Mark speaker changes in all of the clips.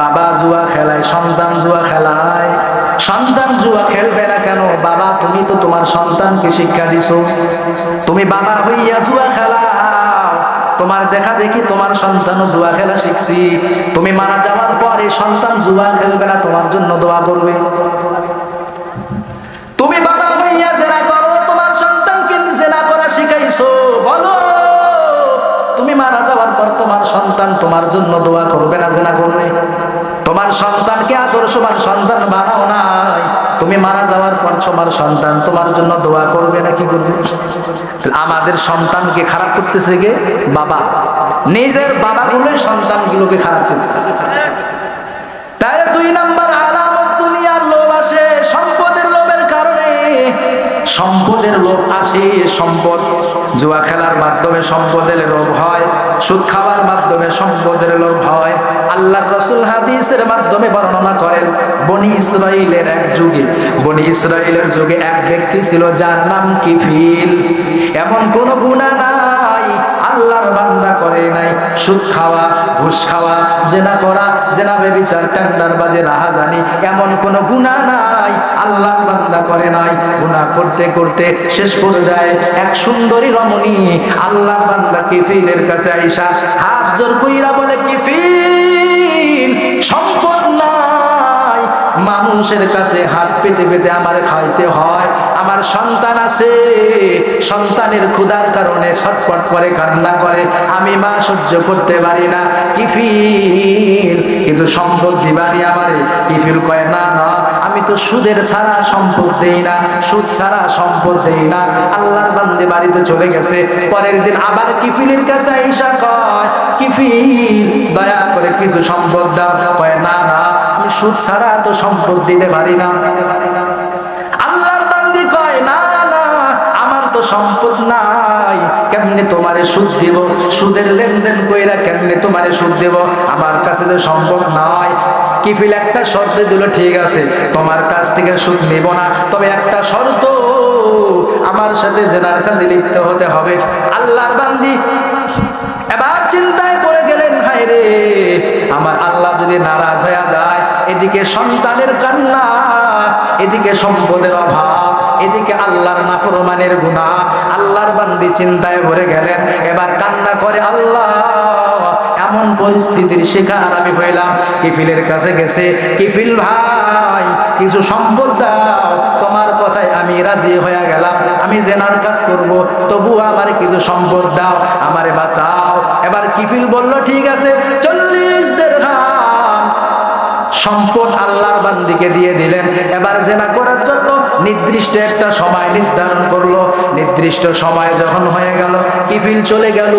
Speaker 1: বাবা জুয়া খেলায়, সন্তান জুয়া খেলায়। সন্তান জুয়া খেলবে না কেন? বাবা, তুমি তো তোমার সন্তানকে শিক্ষা দিছো। তুমি বাবা হইয়া জুয়া খেলাও তোমার দেখা দেখি তোমার সন্তান জুয়া খেলা শিখছি। তুমি মারা যাওয়ার পরে সন্তান জুয়া খেলবে না, তোমার জন্য দোয়া করবে। তুমি বাবা হইয়া জেনা করো, তোমার সন্তানকে জেনা করা শিখাইছো। বলো, তুমি মারা যাওয়ার পর তোমার সন্তান তোমার জন্য দোয়া করবে না, জেনা করবে তোমার সন্তানকে আদর্শবান সন্তান বানাও নাই। তুমি মারা যাওয়ার পর তোমার সন্তান তোমার জন্য দোয়া করবে না কি করবে আমাদের সন্তানকে খারাপ করতেছে গে বাবা। নিজের বাবাগুলোই সন্তানগুলোকে খারাপ করতেছে। তাহলে দুই নাম্বার সম্পদের লোভ আসে, সম্পদ জুয়া খেলার মাধ্যমে সম্পদের লোভ হয়, সুদ খাওয়ার মাধ্যমে সম্পদের লোভ হয়। আল্লাহর রসুল হাদিসের মাধ্যমে বর্ণনা করেন, বনি ইসরাইলের এক যুগে, বনি ইসরাইলের যুগে এক ব্যক্তি ছিল যার নাম কিফিল। এমন কোন গুণা নাই, আল্লাহর বান্দা করে নাই। সুদ খাওয়া, ঘুষ খাওয়া, জেনা করা, জেনা বেবিচার, কান্দার বাজে রাহাজানি, এমন কোনো গুণা নাই। আল্লাহ বান্দা করে নাই। গুণা করতে করতে শেষ পর্যায়ে এক সুন্দরী রমণী আল্লাহ বান্দা কিফিলের কাছে আইসা, হাত জোর কইরা বলে, কিফিল, সম্পদ নাই। মানুষের কাছে হাত পেতে পেতে আমার খাইতে হয়। আমার সন্তান আছে, সন্তানের ক্ষুধার কারণে ছটফট করে, কান্না করে। আমি মা সহ্য করতে পারি না, কিফিল। কিন্তু সম্পদ দিবারি আমারে, কিফিল কয়, না না, আমি তো সুদের ছাড়া সম্পদ দেই না, সুদ ছাড়া সম্পদ দেই না। আল্লাহর বান্দে বাড়িতে চলে গেছে, পরের দিন আবার কিফিলের কাছে ঈশা কয়, কিফিল, দয়া করে কিছু সম্পদ দাও। কয়, না না আমি সুদ ছাড়া তো সম্পদ দিতে পারি না। আল্লাহর বান্দি কয়, না না, আমার তো সম্পদ নাই। কেমনে তোমারে সুদ সুদের লেনদেন কইরা কেমনে তোমারে সুদ আমার কাছে তো সম্পদ কিফিল একটা ঠিক আছে, তোমার কাছ থেকে সুদ না। তবে একটা আমার সাথে জেনার কাজে লিপ্ত হতে হবে। আল্লাহর বান্দি এবার চিন্তায় পড়ে গেলেন, হায় রে, আমার আল্লাহ যদি নারাজ হয়ে যায় এদিকে সন্তানের কান্না, এদিকে সম্পদের অভাব, এদিকে আল্লাহর নাফরমানের গুণা আল্লাহর বান্দি চিন্তায় ভরে গেলেন। এবার কান্না করে আল্লাহ, এমন পরিস্থিতির শিকার আমি হইলাম। কিফিলের কাছে গেছে, কিফিল ভাই, কিছু সম্পদ দাও, তোমার কথায় আমি রাজি হয়ে গেলাম। আমি জেনার কাজ করব তবু আমার কিছু সম্পদ দাও, আমারে বাঁচাও। এবার কিফিল বলল, ঠিক আছে সম্পদ আল্লাহর বান্দিকে দিয়ে দিলেন। এবার জেনা করার জন্য নির্দিষ্ট একটা সময় নির্ধারণ করল। নির্দিষ্ট সময় যখন হয়ে গেল, কিফিল চলে গেল।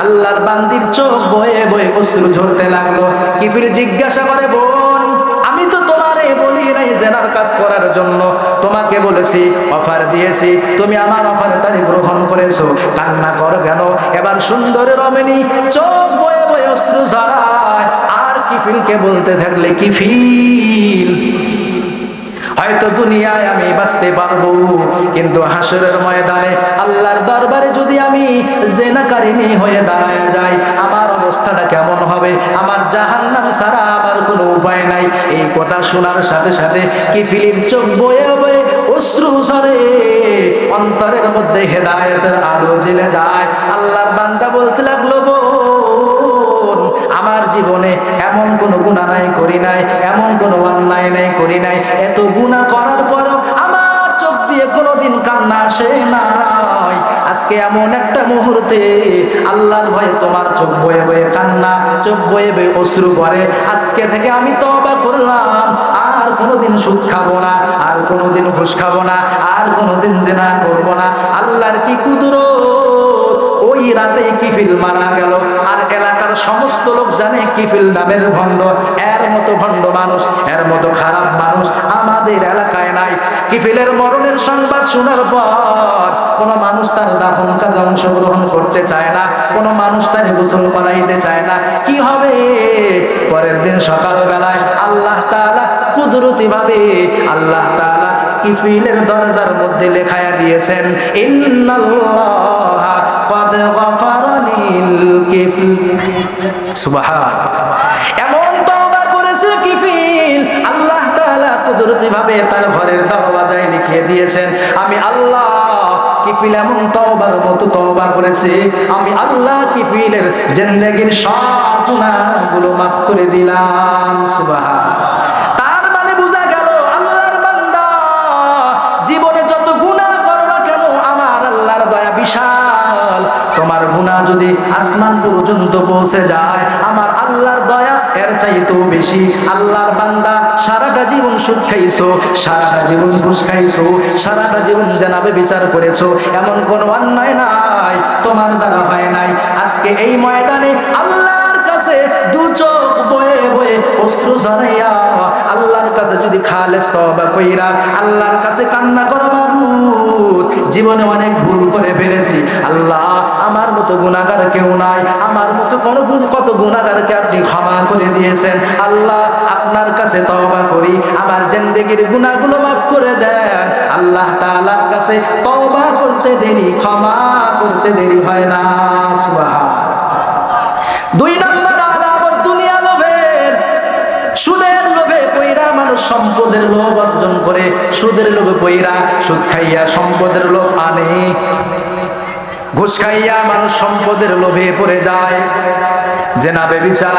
Speaker 1: আল্লাহর বান্দির চোখ বয়ে বয়ে অশ্রু ঝরতে লাগল। কিফিল জিজ্ঞাসা করে, বোন, আমি তো তোমারে বলি নাই জেনার কাজ করার জন্য। তোমাকে বলেছি, অফার দিয়েছি। তুমি আমার অফারটারে গ্রহণ করেছ। কান্না করো কেন? এবার সুন্দর রমেনি চোখ বয়ে বয়ে অশ্রু ঝরায়। কিফিলকে বলতে থাকলে কিফিল হয়তো দুনিয়ায় আমি বাঁচতে পারব, কিন্তু হাসরের ময়দানে আল্লাহর দরবারে যদি আমি জেনাকারিনী হয়ে দাঁড়ায় যাই, আমার অবস্থাটা কেমন হবে? আমার জাহান্নাম ছাড়া আমার কোনো উপায় নাই। এই কথা শোনার সাথে সাথে কি ফিলিম চোখ বয়ে বয়ে অশ্রু ঝরে, অন্তরের মধ্যে হেদায়েতের আলো জ্বেলে যায়। আল্লাহর বান্দা বলতে জীবনে এমন কোনো গুণা নাই, করি নাই, এমন কোনো অন্যায় নাই, করি নাই। এত গুণা করার পরও আমার চোখ দিয়ে কোনোদিন কান্না আসে নাই। আজকে এমন একটা মুহূর্তে আল্লাহর ভয়ে তোমার চোখ বয়ে বয়ে কান্না, চোখ বয়ে বয়ে অশ্রু করে আজকে থেকে আমি তবা করলাম, আর কোনোদিন সুখ খাব না, আর কোনোদিন ঘুষ খাব না, আর কোনোদিন জেনা করব না। আল্লাহর কি কুদরত? ওই রাতে কিফিল মারা গেল, আর এলাকার সমস্ত লোক জানে কিফিল নামের ভণ্ড। এর মতো ভণ্ড মানুষ, এর মতো খারাপ মানুষ আমাদের এলাকায় নাই। কিফিলের মরণের সংবাদ শোনার পর কোনো মানুষ তার দাফন কাজে অংশগ্রহণ করতে চায় না, কোনো মানুষ তার গোসল করাইতে চায় না। কি হবে? পরের দিন সকালবেলায় আল্লাহ তাআলা কুদরতি ভাবে আল্লাহ তাআলা কিফিলের দরজার মধ্যে লেখায়া দিয়েছেন, ইন্নাল্লাহ এমন তওবা করেছে কিফিল। আল্লাহ তাআলা কুদরতি ভাবে তার ঘরের দরওয়াজায় লিখিয়ে দিয়েছেন আমি আল্লাহ কিফিল এমন তওবার মতো আমি আল্লাহ কিফিলের জিন্দেগীর সবগুলো মাফ করে দিলাম। সুবহান। তোমার গুনাহ যদি আসমান পর্যন্ত পৌঁছে যায়, আমার আল্লাহর দয়া এর চাইতেও বেশি। আল্লাহর বান্দা সারাটা জীবন সুখ খাইছো, সারাটা জীবন ঘুষ খাইছো, সারাটা জীবন জানাবে বিচার করেছ। এমন কোন অন্যায় নাই, তোমার দ্বারা হয় নাই। আজকে এই ময়দানে আল্লাহর কাছে দু চোখ বয়ে বয়ে অশ্রু ঝরাইয়া কাছে যদি খালেস তওবা কইরা আল্লাহর কাছে কান্না করো মাবুদ, জীবনে অনেক ভুল করে ফেলেছি। আল্লাহ, আমার মতো গুনাহগার কেউ নাই। আমার মতো কোন গুণ কত গুনাহগারকে আপনি ক্ষমা করে দিয়েছেন? আল্লাহ, আপনার কাছে তওবা করি। আমার জিন্দেগির গুনাহগুলো মাফ করে দেন। আল্লাহ তাআলার কাছে তওবা করতে দেরি, ক্ষমা করতে দেরি হয় না। সুবহান দুই নম্বর সম্পদের লোভ অর্জন করে, সুদের লোভে পইরা সুদ খাইয়া সম্পদের লোভ আনে। ঘুষ খাইয়া মানুষ সম্পদের লোভে পড়ে যায়। জেনাবে বিচার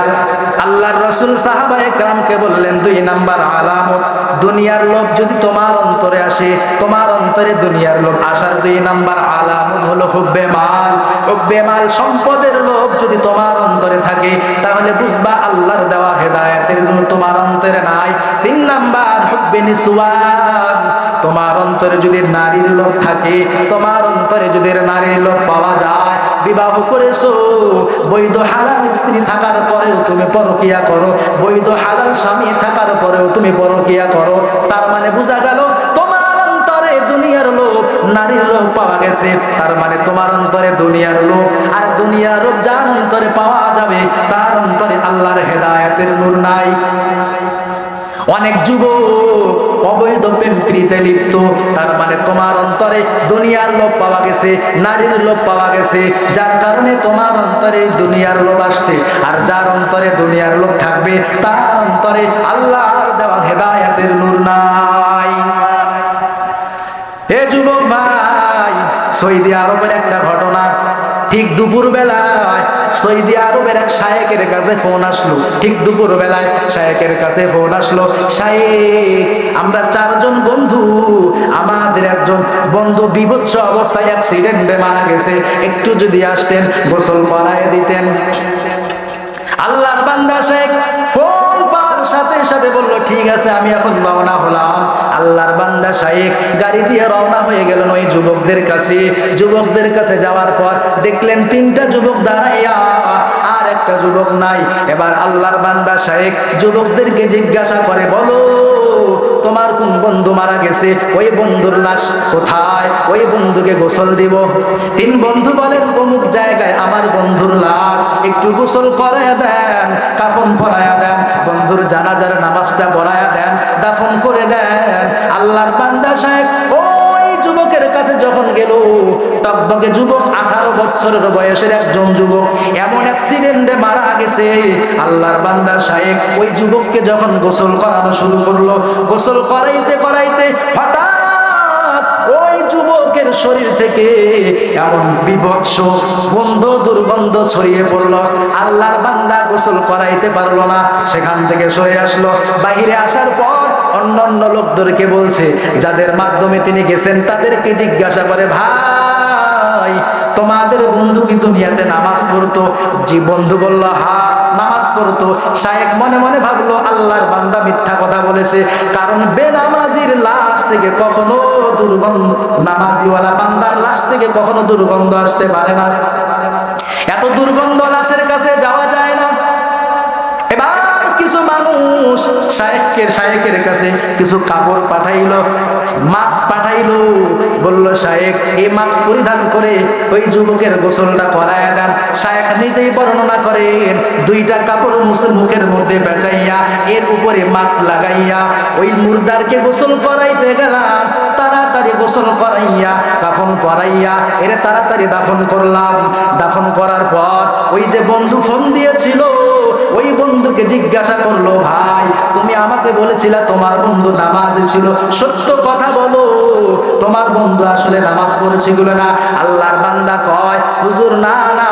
Speaker 1: আল্লাহর রসুল সাহাবা একরামকে বললেন, দুই নাম্বার আলামত, দুনিয়ার যদি তোমার অন্তরে আসে, তোমার অন্তরে দুনিয়ার আসার দুই নাম্বার আলামত হলো হুব্বে মাল। হুব্বে মাল সম্পদের যদি তোমার অন্তরে থাকে, তাহলে বুঝবা আল্লাহর দেওয়া হেদায়েতের গুণ তোমার অন্তরে নাই। তিন নাম্বার হুব্বে তোমার অন্তরে যদি নারীর লোভ থাকে, তোমার অন্তরে যদি নারীর লোভ পাওয়া যায় বিবাহ করেছ? বৈধ হালাল স্ত্রী থাকার পরেও তুমি পরকিয়া করো। বৈধ হালাল স্বামী থাকার পরেও তুমি পরকিয়া করো। তার মানে বোঝা গেল, তোমার অন্তরে দুনিয়ার লোভ নারীর লোভ পাওয়া গেছে। তার মানে তোমার অন্তরে দুনিয়ার লোভ, আর দুনিয়ার লোভ যার অন্তরে পাওয়া যাবে, তার অন্তরে আল্লাহর হেদায়েতের নূর নাই। অনেক যুবক অবৈধ প্রেম প্রীতে লিপ্ত। তার মানে তোমার অন্তরে দুনিয়ার লোভ পাওয়া গেছে, নারীর লোভ পাওয়া গেছে। যার কারণে তোমার অন্তরে দুনিয়ার লোভ আসছে। আর যার অন্তরে দুনিয়ার লোভ থাকবে, তার অন্তরে আল্লাহর দেওয়া হেদায়াতের নূর নাই। হে যুবক ভাই, সৌদি আরবের একটা ঘটনা। ঠিক দুপুর বেলায় সৌদি আরবের এক শায়েকের কাছে ফোন আসলো। ঠিক দুপুর বেলায় শায়েকের কাছে ফোন আসলো, শায়েক, আমরা চারজন বন্ধু, আমাদের একজন বন্ধু বিভৎস অবস্থায় অ্যাক্সিডেন্টে মারা গেছে। একটু যদি আসতেন, গোসল করায় দিতেন। আল্লাহর বান্দা শেখ সাথে বলল, ঠিক আছে, আমি এখন রওনা হলাম। আল্লাহর বান্দা শাইখ গাড়ি দিয়ে রওনা হয়ে গেলেন ওই যুবকদের কাছে। যুবকদের কাছে যাওয়ার পর দেখলেন তিনটা যুবক দাঁড়াইয়া আর একটা যুবক নাই। এবার আল্লাহর বান্দা শাইখ যুবকদেরকে জিজ্ঞাসা করে, বলো, তোমার কোন বন্ধু মারা গেছে? ওই বন্ধুর লাশ কোথায়? ওই বন্ধুকে গোসল দিব? তিন বন্ধু বলেন, অমুক জায়গায় আমার বন্ধুর লাশ, একটু গোসল করায়া দেন, কাফন পরায়া দেন। বন্ধুর জানাজার নামাজটা পড়ায়া দেন, দাফন করে দেন। আল্লাহর বান্দা সাহেব ওই যুবকের কাছে যখন গেল, টকবকে যুবক আঠারো বছরের বয়সের একজন যুবক এমন অ্যাক্সিডেন্টে মারা গেছে। আল্লাহর বান্দা সাহেব ওই যুবককে যখন গোসল করানো শুরু করল, গোসল করাইতে করাইতে হঠাৎ শরীর থেকে এমন বিভৎস গন্ধ দুর্গন্ধ ছড়িয়ে পড়ল। আল্লাহর বান্দা গোসল করাইতে পারল না। সেখান থেকে সরে আসলো। বাহিরে আসার পর অন্য অন্য লোকদেরকে বলছে, যাদের মাধ্যমে তিনি গেছেন, তাদেরকে জিজ্ঞাসা করে, ভাই তোমাদের বন্ধু কি দুনিয়াতে নামাজ পড়তো? জি, বন্ধু বলল, হা, নামাজ পড়তো। শায়েক মনে মনে ভাবলো, আল্লাহর বান্দা মিথ্যা কথা বলেছে। কারণ বেনামাজির লাশ থেকে কখনো দুর্গন্ধ, নামাজিওয়ালা বান্দার লাশ থেকে কখনো দুর্গন্ধ আসতে পারে না। এত দুর্গন্ধ লাশের কাছে যাওয়া যায় না। শায়েকের শায়েকের কাছে কিছু কাপড় পাঠাইলো, মাস্ক পাঠাইলো। বলল, শায়েক, এই মাস্ক পরিধান করে ওই যুবকের গোসলটা করায় দেন। শায়েক নিজেই বর্ণনা করেন, দুইটা কাপড় মুখের মধ্যে বেচাইয়া, এর উপরে মাস্ক লাগাইয়া, ওই মুর্দারকে গোসল করাইতে গেলাম, তাড়াতাড়ি গোসল করাইয়া, দাফন করাইয়া, এর তাড়াতাড়ি দাফন করলাম। দাফন করার পর ওই যে বন্ধু ফোন দিয়েছিল ওই বন্ধুকে জিজ্ঞাসা করল, ভাই, তুমি আমাকে বলেছিলা তোমার বন্ধু নামাজে ছিল। সত্য কথা বলো, তোমার বন্ধু আসলে নামাজ পড়েছিল না? আল্লাহর বান্দা কয়, হুজুর, না না,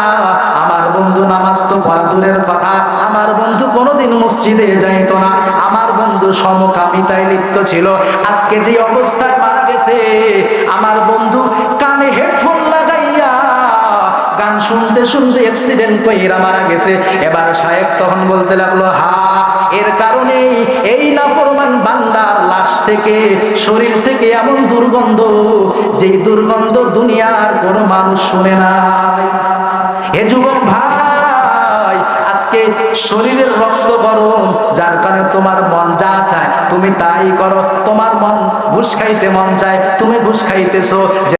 Speaker 1: আমার বন্ধু নামাজ তো দূরের কথা। আমার বন্ধু কোনোদিন মসজিদে যাইতো না। আমার বন্ধু সমকামিতায় লিপ্ত ছিল। আজকে যে অবস্থায় মারা গেছে, আমার বন্ধু কানে হেডফোন লাগাইয়া গান শুনতে শুনতে অ্যাক্সিডেন্ট কইরা মারা গেছে। এবার সাহেব তখন বলতে লাগল, হা, এর কারণে এই নাফরমান বান্দার লাশ থেকে, শরীর থেকে এমন দুর্গন্ধ, যেই দুর্গন্ধ দুনিয়ার কোনো মানুষ শুনে নাই এ যুবক ভাই, আজকে শরীরের রক্ত গরম, যার কারণে তোমার মন যা চায়, তুমি তাই করো। তোমার মন ঘুষ খাইতে মন চায়, তুমি ঘুষ খাইতেছো।